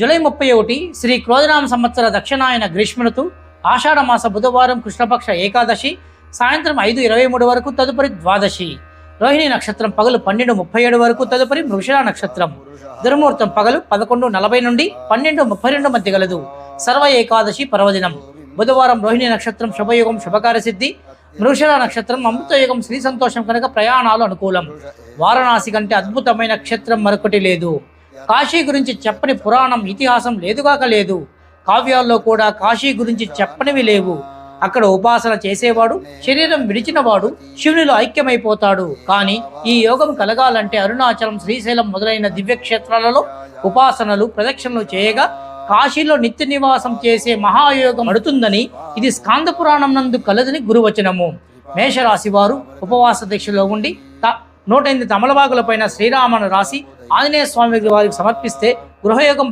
July ముప్పై ఒకటి శ్రీ క్రోధనామ సంవత్సర దక్షిణాయన గ్రీష్మణుతు ఆషాఢ మాస బుధవారం కృష్ణపక్ష ఏకాదశి సాయంత్రం ఐదు ఇరవై మూడు వరకు తదుపరి ద్వాదశి. రోహిణి నక్షత్రం పగలు పన్నెండు ముప్పై ఏడు వరకు తదుపరి మృషిరా నక్షత్రం. దుర్ముహూర్తం పగలు పదకొండు నలభై నుండి పన్నెండు ముప్పై రెండు మధ్య గలదు. సర్వ ఏకాదశి పర్వదినం. బుధవారం రోహిణి నక్షత్రం శుభయుగం శుభకార్య సిద్ధి. నక్షత్రం అమృతయుగం శ్రీ సంతోషం కనుక ప్రయాణాలు అనుకూలం. వారణాసి కంటే అద్భుతమైన నక్షత్రం మరొకటి లేదు. కాశీ గురించి చెప్పని పురాణం ఇతిహాసం లేదుగాక లేదు. కావ్యాల్లో కూడా కాశీ గురించి చెప్పనివి లేవు. అక్కడ ఉపాసన చేసేవాడు శరీరం విడిచినవాడు శివునిలో ఐక్యమైపోతాడు. కానీ ఈ యోగం కలగాలంటే అరుణాచలం శ్రీశైలం మొదలైన దివ్యక్షేత్రాలలో ఉపాసనలు ప్రదక్షిణలు చేయగా కాశీలో నిత్య నివాసం చేసే మహాయోగం పడుతుందని ఇది స్కాంద పురాణం నందు కలదని గురువచనము. మేషరాశి వారు ఉపవాస దీక్షలో ఉండి త- నూట ఎనిమిది తమలవాగులపైన శ్రీరామను రాసి ఆంజనేయ స్వామి వారికి సమర్పిస్తే గృహయోగం